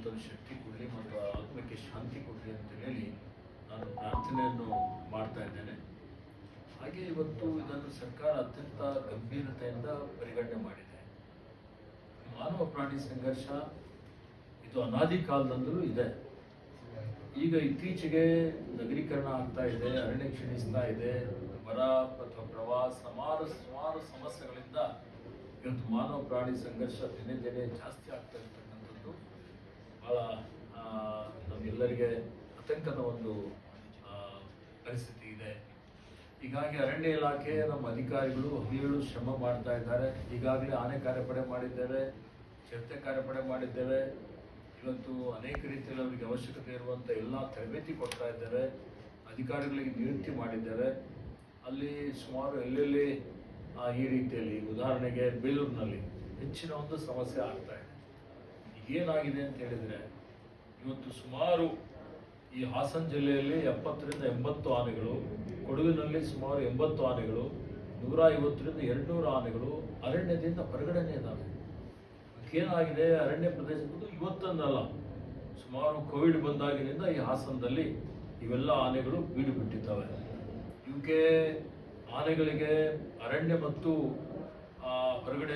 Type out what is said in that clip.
ಭಗವಂತನ ಶಕ್ತಿ ಕೊಡಲಿ ಮತ್ತು ಆತ್ಮಕ್ಕೆ ಶಾಂತಿ ಕೊಡಲಿ ಅಂತ ಹೇಳಿ ನಾನು ಪ್ರಾರ್ಥನೆಯನ್ನು ಮಾಡ್ತಾ ಇದ್ದೇನೆ. ಹಾಗೆ ಇವತ್ತು ಇದನ್ನು ಸರ್ಕಾರ ಅತ್ಯಂತ ಗಂಭೀರತೆಯಿಂದ ಪರಿಗಣನೆ ಮಾಡಿದೆ. ಮಾನವ ಪ್ರಾಣಿ ಸಂಘರ್ಷ ಇದು ಅನಾದಿ ಕಾಲದಿಂದಲೂ ಇದೆ. ಈಗ ಇತ್ತೀಚೆಗೆ ನಗರೀಕರಣ ಆಗ್ತಾ ಇದೆ, ಅರಣ್ಯ ಕ್ಷೀಣಿಸ್ತಾ ಇದೆ ಬರ ಅಥವಾ ಪ್ರವಾಹ ಸುಮಾರು ಸುಮಾರು ಸಮಸ್ಯೆಗಳಿಂದ ಇವತ್ತು ಮಾನವ ಪ್ರಾಣಿ ಸಂಘರ್ಷ ದಿನೇ ದಿನೇ ಜಾಸ್ತಿ ಆಗ್ತಾ ಇರ್ತಕ್ಕಂಥದ್ದು ನಮ್ಗೆಲ್ಲರಿಗೆ ಆತಂಕದ ಒಂದು ಪರಿಸ್ಥಿತಿ ಇದೆ. ಹೀಗಾಗಿ ಅರಣ್ಯ ಇಲಾಖೆ ನಮ್ಮ ಅಧಿಕಾರಿಗಳು ಹದಿನೇಳು ಶ್ರಮ ಮಾಡ್ತಾ ಇದ್ದಾರೆ. ಈಗಾಗಲೇ ಆನೆ ಕಾರ್ಯಪಡೆ ಮಾಡಿದ್ದೇವೆ, ಚಿರತೆ ಕಾರ್ಯಪಡೆ ಮಾಡಿದ್ದೇವೆ. ಇವತ್ತು ಅನೇಕ ರೀತಿಯಲ್ಲಿ ಅವರಿಗೆ ಅವಶ್ಯಕತೆ ಇರುವಂಥ ಎಲ್ಲ ತರಬೇತಿ ಕೊಡ್ತಾ ಇದ್ದೇವೆ ಅಧಿಕಾರಿಗಳಿಗೆ ನಿಯುಕ್ತಿ ಮಾಡಿದ್ದೇವೆ ಅಲ್ಲಿ ಸುಮಾರು ಎಲ್ಲೆಲ್ಲಿ ಈ ರೀತಿಯಲ್ಲಿ ಉದಾಹರಣೆಗೆ ಬೇಲೂರಿನಲ್ಲಿ ಹೆಚ್ಚಿನ ಒಂದು ಸಮಸ್ಯೆ ಆಗ್ತಾ ಇದೆ. ಏನಾಗಿದೆ ಅಂತ ಹೇಳಿದರೆ ಇವತ್ತು ಸುಮಾರು ಈ ಹಾಸನ ಜಿಲ್ಲೆಯಲ್ಲಿ ಎಪ್ಪತ್ತರಿಂದ ಎಂಬತ್ತು ಆನೆಗಳು, ಕೊಡಗಿನಲ್ಲಿ ಸುಮಾರು ಎಂಬತ್ತು ಆನೆಗಳು ನೂರ ಐವತ್ತರಿಂದ ಎರಡುನೂರು ಆನೆಗಳು ಅರಣ್ಯದಿಂದ ಹೊರಗಡೆನೇ ಇದ್ದಾವೆ ಏನಾಗಿದೆ ಅರಣ್ಯ ಪ್ರದೇಶ ಇವತ್ತೊಂದಲ್ಲ. ಸುಮಾರು ಕೋವಿಡ್ ಬಂದಾಗಿನಿಂದ ಈ ಹಾಸನದಲ್ಲಿ ಇವೆಲ್ಲ ಆನೆಗಳು ಬೀಡು ಬಿಟ್ಟಿದ್ದಾವೆ. ಇವಕ್ಕೆ ಆನೆಗಳಿಗೆ ಅರಣ್ಯ ಮತ್ತು ಹೊರಗಡೆ